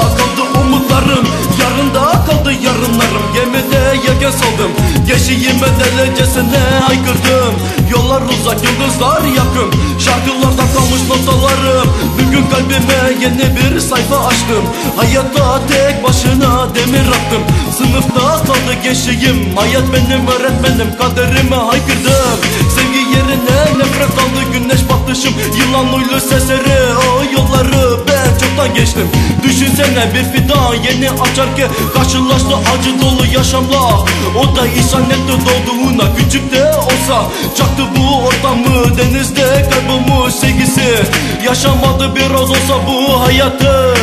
kaldı umutlarım. Yarında kaldı yarınlarım. Gemide yelken saldım. Geçiğime delecesine haykırdım. Yollar uzak yıldızlar yakın. Şarkılarda kalmış notalarım. Bugün kalbime yeni bir sayfa açtım. Hayatta tek başına demir attım. Sınıfta kaldı gençliğim. Hayat benim öğretmenim. Kaderime haykırdım. Sevgi yerine nefret aldı. Güneş batışım Yılan uylu sesleri o yolları ben çoktan geçtim. Düşünsene bir fidan yeni açar ki Karşılaştı acı dolu yaşamla. O da işaretle doğduğuna küçük de olsa Çaktı bu ortamı denizde kaybolmuş sevgisi. Yaşamadı biraz olsa bu hayatı.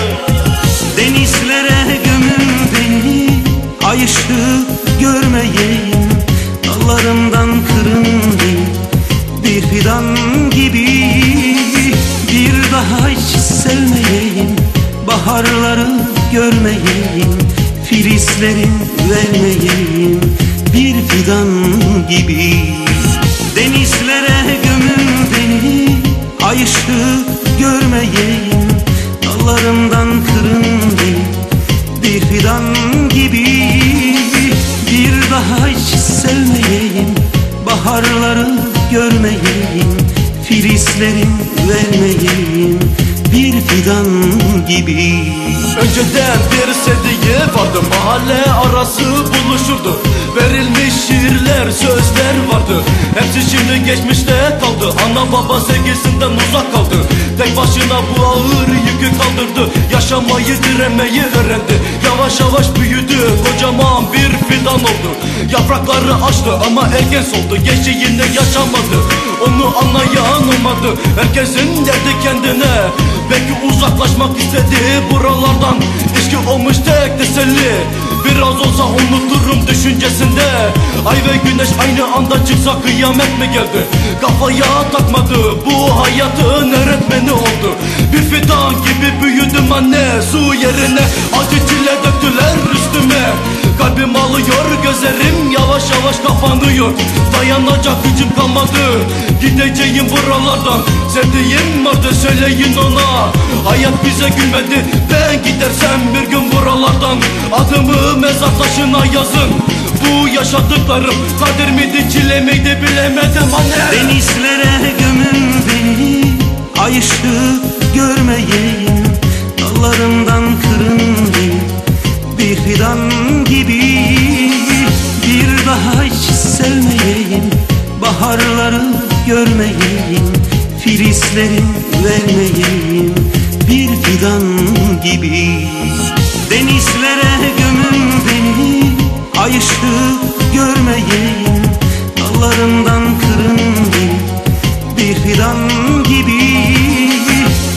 Denizlere gömün beni Ay ışığı görmeyeyim. Dallarımdan kırın beni Bir fidan gibi daha hiç sevmeyeyim Baharları görmeyeyim Filizlerin vermeyeyim Bir fidan gibi. Denizlere gömün beni Ay ışığı görmeyeyim Dallarımdan kırın beni Bir fidan gibi. Bir daha hiç sevmeyeyim Baharları görmeyeyim Filizlerin vermeyeyim Bir fidan gibi. Önceden bir sevdiği vardı Mahalle arası buluşurdu. Verilmiş şiirler, sözler vardı. Hepsi şimdi geçmişte kaldı. Ana baba sevgisinden uzak kaldı. Tek başına bu ağır yükü kaldırdı. Yaşamayı, direnmeyi öğrendi. Yavaş yavaş büyüdü. Kocaman bir fidan oldu Yaprakları açtı ama erken soldu. Gençliğinde yaşamadı. Onu anlayan olmadı. Herkesin derdi kendine. Belki uzaklaşmak istedi buralardan. İçki olmuş tek teselli. Biraz olsa unuturum düşüncesinde. Ay ve güneş aynı anda çıksa kıyamet mi geldi? Kafaya takmadı. Bu hayatın öğretmeni oldu. Bir fidan gibi büyüdüm anne. Su yerine acı çile döktüler üstüme Kalbim alıyor gözlerim yavaş yavaş kapanıyor. Dayanacak gücüm kalmadı. Gideceğim buralardan. Sevdiğim vardı söyleyin ona. Hayat bize gülmedi. Ben gidersem bir gün buralardan. Adımı mezar taşına yazın. Bu yaşadıklarım kader miydi çile miydi bilemedim anne. Denizlere gömün beni. Ay ışığı görmeyeyim Dallarımdan Baharları görmeyeyim Filizlerin vermeyeyim Bir fidan gibi. Denizlere gömün beni Ay ışığı görmeyeyim Dallarımdan kırın beni Bir fidan gibi.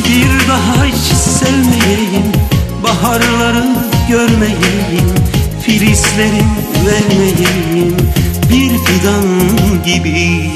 Bir daha hiç sevmeyeyim Baharları görmeyeyim Filizlerin vermeyeyim Bir fidan gibi